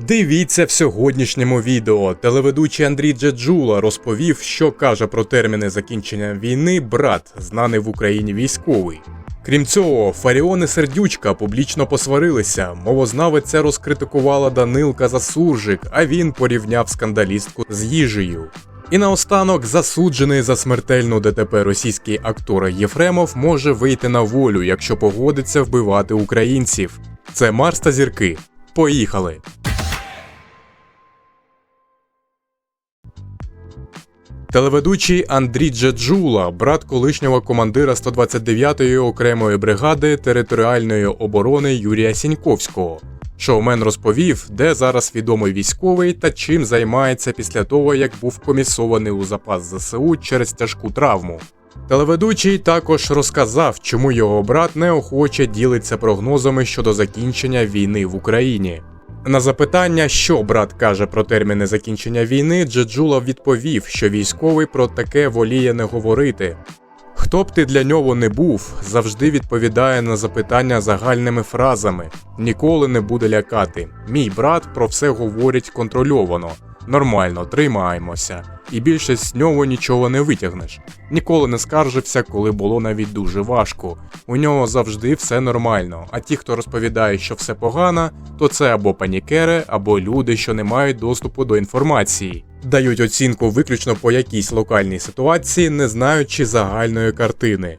Дивіться в сьогоднішньому відео. Телеведучий Андрій Джеджула розповів, що каже про терміни закінчення війни брат, знаний в Україні військовий. Крім цього, Фаріон і Сердючка публічно посварилися. Мовознавиця розкритикувала Данилка за суржик, а він порівняв скандалістку з їжею. І наостанок засуджений за смертельну ДТП російський актор Єфремов може вийти на волю, якщо погодиться вбивати українців. Це Марс та зірки. Поїхали! Телеведучий Андрій Джеджула, брат колишнього командира 129-ї окремої бригади територіальної оборони Юрія Сіньковського. Шоумен розповів, де зараз відомий військовий та чим займається після того, як був комісований у запас ЗСУ через тяжку травму. Телеведучий також розказав, чому його брат неохоче ділиться прогнозами щодо закінчення війни в Україні. На запитання, що брат каже про терміни закінчення війни, Джеджула відповів, що військовий про таке воліє не говорити. Хто б ти для нього не був, завжди відповідає на запитання загальними фразами, ніколи не буде лякати. Мій брат про все говорить контрольовано. Нормально, тримаємося, і більше з нього нічого не витягнеш. Ніколи не скаржився, коли було навіть дуже важко. У нього завжди все нормально. А ті, хто розповідає, що все погано, то це або панікери, або люди, що не мають доступу до інформації. Дають оцінку виключно по якійсь локальній ситуації, не знаючи загальної картини.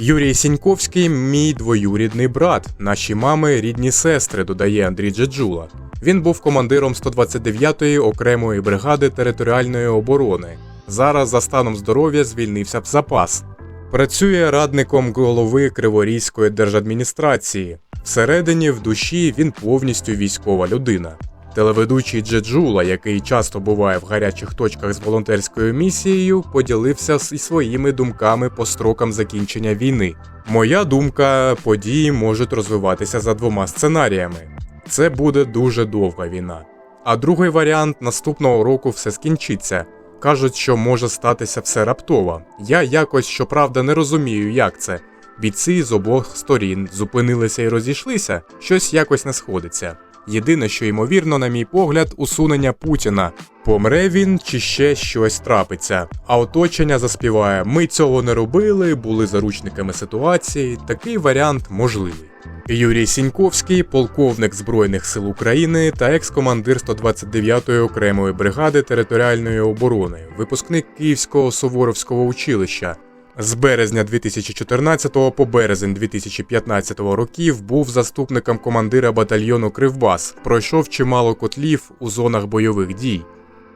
Юрій Сіньковський мій двоюрідний брат, наші мами рідні сестри, додає Андрій Джеджула. Він був командиром 129-ї окремої бригади територіальної оборони. Зараз за станом здоров'я звільнився в запас. Працює радником голови Криворізької держадміністрації. Всередині в душі він повністю військова людина. Телеведучий Джеджула, який часто буває в гарячих точках з волонтерською місією, поділився зі своїми думками по строкам закінчення війни. Моя думка, події можуть розвиватися за двома сценаріями. Це буде дуже довга війна. А другий варіант наступного року все скінчиться. Кажуть, що може статися все раптово. Я якось, щоправда, не розумію, як це. Бійці з обох сторін зупинилися і розійшлися, щось якось не сходиться. Єдине, що ймовірно, на мій погляд, усунення Путіна. Помре він чи ще щось трапиться. А оточення заспіває: Ми цього не робили, були заручниками ситуації. Такий варіант можливий. Юрій Сіньковський, полковник Збройних сил України та екс-командир 129-ї окремої бригади територіальної оборони, випускник Київського Суворовського училища. З березня 2014 по березень 2015 років був заступником командира батальйону Кривбас, пройшов чимало котлів у зонах бойових дій.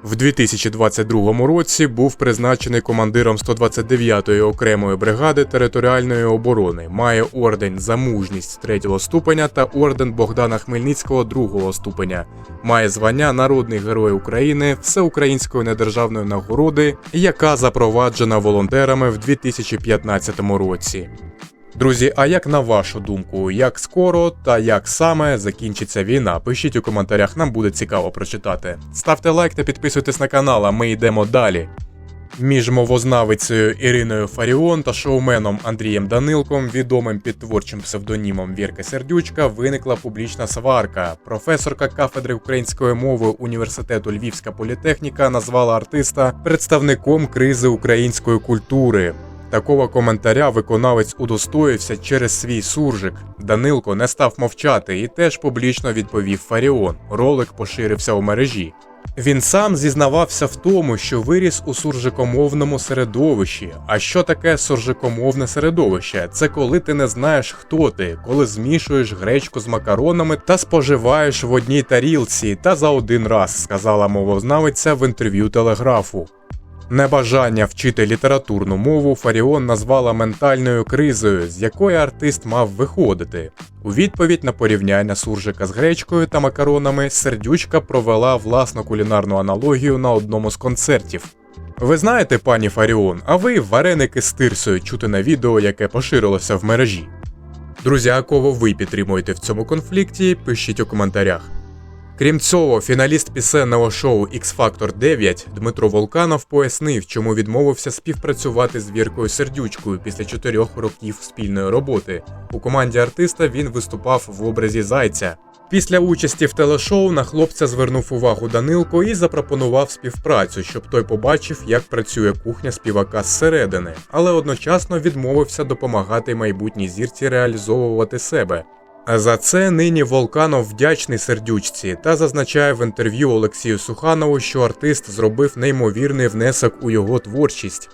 В 2022 році був призначений командиром 129-ї окремої бригади територіальної оборони, має орден за мужність 3 ступеня та орден Богдана Хмельницького 2 ступеня, має звання Народний Герой України Всеукраїнської недержавної нагороди, яка запроваджена волонтерами в 2015 році. Друзі, а як на вашу думку, як скоро та як саме закінчиться війна? Пишіть у коментарях, нам буде цікаво прочитати. Ставте лайк та підписуйтесь на канал, а ми йдемо далі. Між мовознавицею Іриною Фаріон та шоуменом Андрієм Данилком, відомим під творчим псевдонімом Вірка Сердючка, виникла публічна сварка. Професорка кафедри української мови університету Львівська політехніка назвала артиста представником кризи української культури. Такого коментаря виконавець удостоївся через свій суржик. Данилко не став мовчати і теж публічно відповів Фаріон. Ролик поширився у мережі. Він сам зізнавався в тому, що виріс у суржикомовному середовищі. А що таке суржикомовне середовище? Це коли ти не знаєш, хто ти, коли змішуєш гречку з макаронами та споживаєш в одній тарілці та за один раз, сказала мовознавиця в інтерв'ю телеграфу. Небажання вчити літературну мову Фаріон назвала ментальною кризою, з якої артист мав виходити. У відповідь на порівняння суржика з гречкою та макаронами сердючка провела власну кулінарну аналогію на одному з концертів. Ви знаєте, пані Фаріон, а ви вареники з тирсою чути на відео, яке поширилося в мережі. Друзі, а кого ви підтримуєте в цьому конфлікті, пишіть у коментарях. Крім цього, фіналіст пісенного шоу X Factor 9 Дмитро Волканов пояснив, чому відмовився співпрацювати з Віркою Сердючкою після чотирьох років спільної роботи. У команді артиста він виступав в образі зайця. Після участі в телешоу на хлопця звернув увагу Данилко і запропонував співпрацю, щоб той побачив, як працює кухня співака зсередини, але одночасно відмовився допомагати майбутній зірці реалізовувати себе. За це нині Волканов вдячний сердючці та зазначає в інтерв'ю Олексію Суханову, що артист зробив неймовірний внесок у його творчість.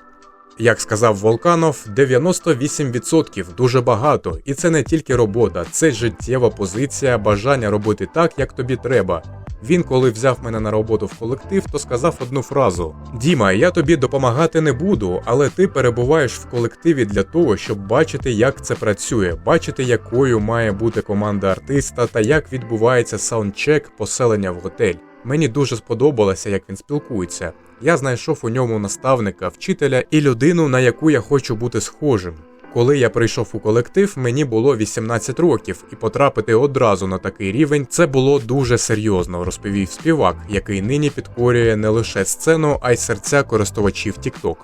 Як сказав Волканов, 98% дуже багато, і це не тільки робота, це життєва позиція, бажання робити так, як тобі треба. Він, коли взяв мене на роботу в колектив, то сказав одну фразу: Діма, я тобі допомагати не буду, але ти перебуваєш в колективі для того, щоб бачити, як це працює, бачити, якою має бути команда артиста та як відбувається саундчек поселення в готель. Мені дуже сподобалося, як він спілкується. Я знайшов у ньому наставника, вчителя і людину, на яку я хочу бути схожим. Коли я прийшов у колектив, мені було 18 років, і потрапити одразу на такий рівень це було дуже серйозно, розповів співак, який нині підкорює не лише сцену, а й серця користувачів TikTok.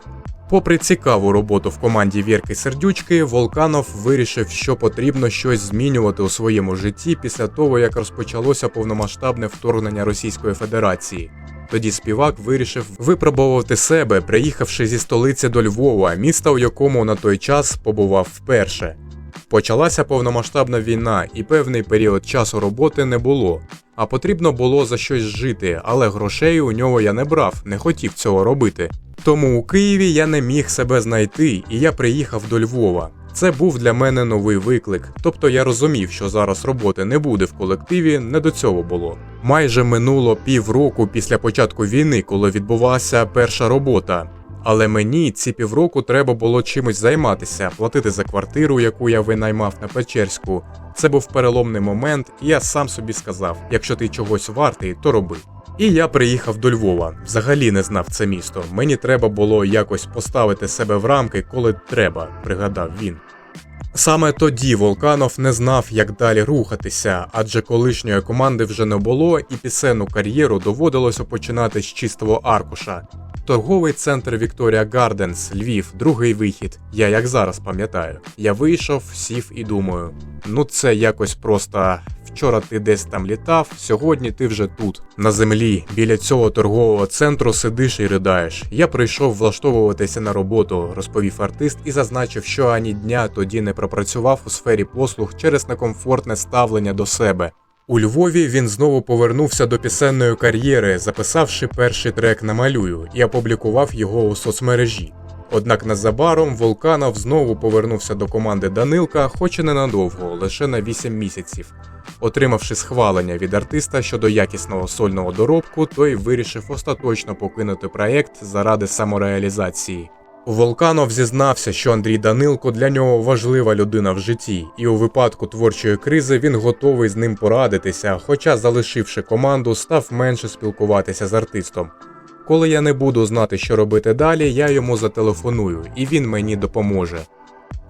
Попри цікаву роботу в команді Вірки Сердючки, Волканов вирішив, що потрібно щось змінювати у своєму житті після того, як розпочалося повномасштабне вторгнення Російської Федерації. Тоді співак вирішив випробовувати себе, приїхавши зі столиці до Львова, міста, у якому на той час побував вперше. Почалася повномасштабна війна, і певний період часу роботи не було. А потрібно було за щось жити, але грошей у нього я не брав, не хотів цього робити. Тому у Києві я не міг себе знайти, і я приїхав до Львова. Це був для мене новий виклик, тобто я розумів, що зараз роботи не буде в колективі, не до цього було. Майже минуло півроку після початку війни, коли відбулася перша робота. Але мені ці півроку треба було чимось займатися, платити за квартиру, яку я винаймав на Печерську. Це був переломний момент, і я сам собі сказав: якщо ти чогось вартий, то роби. І я приїхав до Львова. Взагалі не знав це місто. Мені треба було якось поставити себе в рамки, коли треба, пригадав він. Саме тоді Волканов не знав, як далі рухатися, адже колишньої команди вже не було, і пісенну кар'єру доводилося починати з чистого аркуша. Торговий центр Вікторія Гарденс, Львів, другий вихід. Я як зараз пам'ятаю. Я вийшов, сів і думаю: ну це якось просто. Вчора ти десь там літав, сьогодні ти вже тут, на землі, біля цього торгового центру сидиш і ридаєш. Я прийшов влаштовуватися на роботу, розповів артист і зазначив, що ані дня тоді не пропрацював у сфері послуг через некомфортне ставлення до себе. У Львові він знову повернувся до пісенної кар'єри, записавши перший трек «Намалюю» і опублікував його у соцмережі. Однак незабаром Волканов знову повернувся до команди Данилка, хоч і ненадовго, лише на 8 місяців. Отримавши схвалення від артиста щодо якісного сольного доробку, той вирішив остаточно покинути проєкт заради самореалізації. Волканов зізнався, що Андрій Данилко для нього важлива людина в житті, і у випадку творчої кризи він готовий з ним порадитися, хоча, залишивши команду, став менше спілкуватися з артистом. Коли я не буду знати, що робити далі, я йому зателефоную, і він мені допоможе.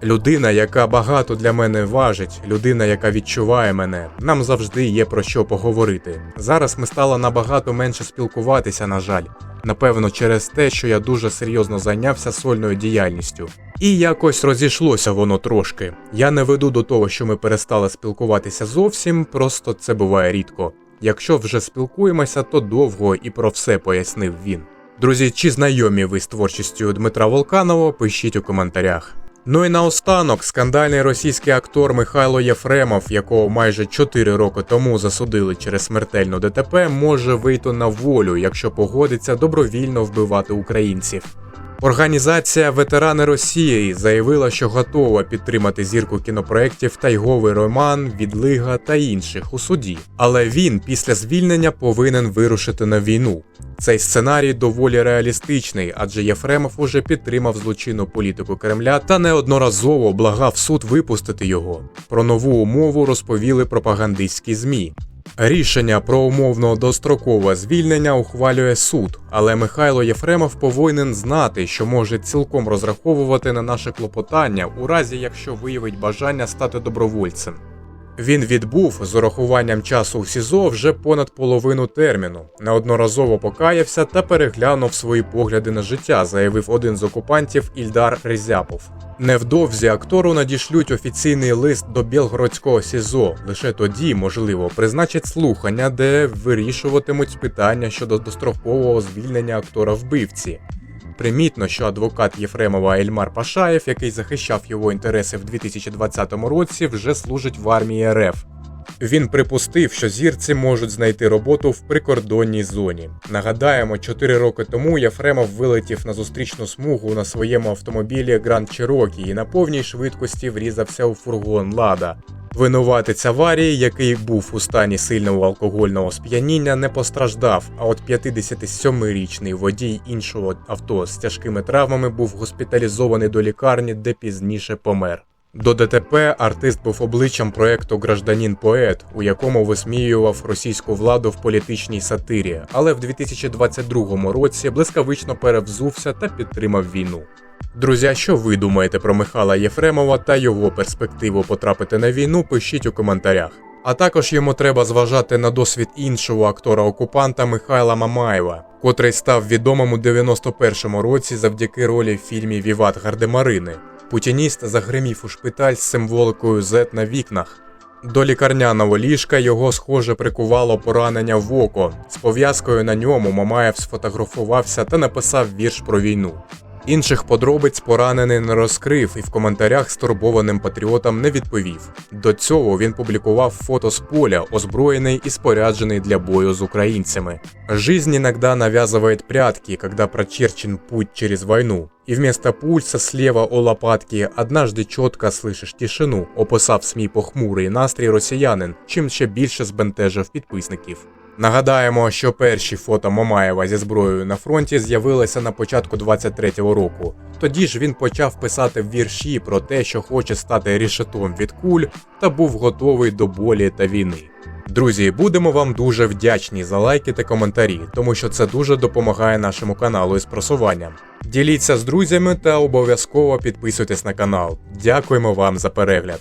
Людина, яка багато для мене важить, людина, яка відчуває мене, нам завжди є про що поговорити. Зараз ми стали набагато менше спілкуватися, на жаль, напевно, через те, що я дуже серйозно зайнявся сольною діяльністю. І якось розійшлося воно трошки. Я не веду до того, що ми перестали спілкуватися зовсім, просто це буває рідко. Якщо вже спілкуємося, то довго і про все пояснив він. Друзі, чи знайомі ви з творчістю Дмитра Волканова, пишіть у коментарях. Ну і наостанок скандальний російський актор Михайло Єфремов, якого майже 4 роки тому засудили через смертельну ДТП, може вийти на волю, якщо погодиться добровільно вбивати українців. Організація Ветерани Росії заявила, що готова підтримати зірку кінопроєктів Тайговий роман, Відлига та інших у суді. Але він після звільнення повинен вирушити на війну. Цей сценарій доволі реалістичний, адже Єфремов уже підтримав злочинну політику Кремля та неодноразово благав суд випустити його. Про нову умову розповіли пропагандистські змі. Рішення про умовно дострокове звільнення ухвалює суд, але Михайло Єфремов повинен знати, що може цілком розраховувати на наше клопотання у разі, якщо виявить бажання стати добровольцем. Він відбув з урахуванням часу в СІЗО вже понад половину терміну, неодноразово покаявся та переглянув свої погляди на життя, заявив один з окупантів Ільдар Резяпов. Невдовзі актору надішлють офіційний лист до Білгородського СІЗО. Лише тоді, можливо, призначать слухання, де вирішуватимуть питання щодо дострокового звільнення актора вбивці. Примітно, що адвокат Єфремова Ельмар Пашаєв, який захищав його інтереси в 2020 році, вже служить в армії РФ. Він припустив, що зірці можуть знайти роботу в прикордонній зоні. Нагадаємо, 4 роки тому Єфремов вилетів на зустрічну смугу на своєму автомобілі Grand Cherokee і на повній швидкості врізався у фургон Лада. Винуватець аварії, який був у стані сильного алкогольного сп'яніння, не постраждав. А от 57-річний водій іншого авто з тяжкими травмами був госпіталізований до лікарні, де пізніше помер. До ДТП артист був обличчям проекту Гражданін поет, у якому висміював російську владу в політичній сатирі, але в 2022 році блискавично перевзувся та підтримав війну. Друзі, що ви думаєте про Михайла Єфремова та його перспективу потрапити на війну? Пишіть у коментарях. А також йому треба зважати на досвід іншого актора-окупанта Михайла Мамаєва, котрий став відомим у 91-му році завдяки ролі в фільмі Віват Гардемарини. Путініст загримів у шпиталь з символикою Z на вікнах. До лікарняного ліжка його схоже прикувало поранення в око. З пов'язкою на ньому Мамаєв сфотографувався та написав вірш про війну. Інших подробиць поранений не розкрив і в коментарях стурбованим патріотам не відповів. До цього він публікував фото з поля, озброєний і споряджений для бою з українцями. Жизнь иногда навязывает прятки, когда прочерчен путь через войну. И вместо пульса слева у лопатки однажды чітко слышиш тишину, описав СМІ похмурий настрій росіянин, чим ще більше збентежив підписників. Нагадаємо, що перші фото Мамаєва зі зброєю на фронті з'явилися на початку 23-го року. Тоді ж він почав писати вірші про те, що хоче стати рішетом від куль та був готовий до болі та війни. Друзі, будемо вам дуже вдячні за лайки та коментарі, тому що це дуже допомагає нашому каналу із просуванням. Діліться з друзями та обов'язково підписуйтесь на канал. Дякуємо вам за перегляд.